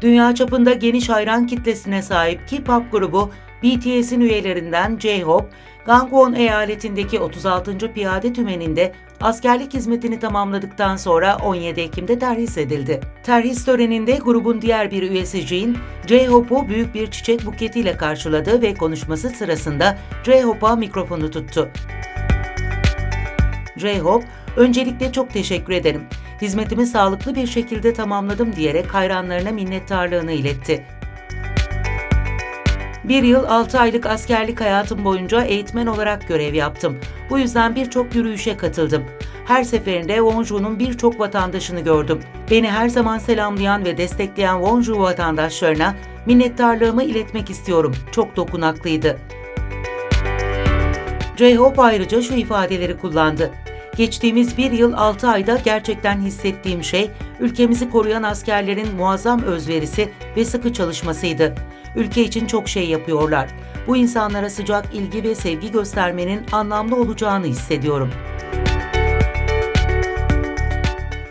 Dünya çapında geniş hayran kitlesine sahip K-pop grubu BTS'in üyelerinden J-Hope, Gangwon eyaletindeki 36. Piyade Tümeni'nde askerlik hizmetini tamamladıktan sonra 17 Ekim'de terhis edildi. Terhis töreninde grubun diğer bir üyesi Jin, J-Hope'u büyük bir çiçek buketiyle karşıladı ve konuşması sırasında J-Hope'a mikrofonu tuttu. J-Hope, öncelikle çok teşekkür ederim. Hizmetimi sağlıklı bir şekilde tamamladım diyerek hayranlarına minnettarlığını iletti. Bir yıl 6 aylık askerlik hayatım boyunca eğitmen olarak görev yaptım. Bu yüzden birçok yürüyüşe katıldım. Her seferinde Wonju'nun birçok vatandaşını gördüm. Beni her zaman selamlayan ve destekleyen Wonju vatandaşlarına minnettarlığımı iletmek istiyorum. Çok dokunaklıydı. J-Hope ayrıca şu ifadeleri kullandı. Geçtiğimiz bir yıl 6 ayda gerçekten hissettiğim şey, ülkemizi koruyan askerlerin muazzam özverisi ve sıkı çalışmasıydı. Ülke için çok şey yapıyorlar. Bu insanlara sıcak ilgi ve sevgi göstermenin anlamlı olacağını hissediyorum.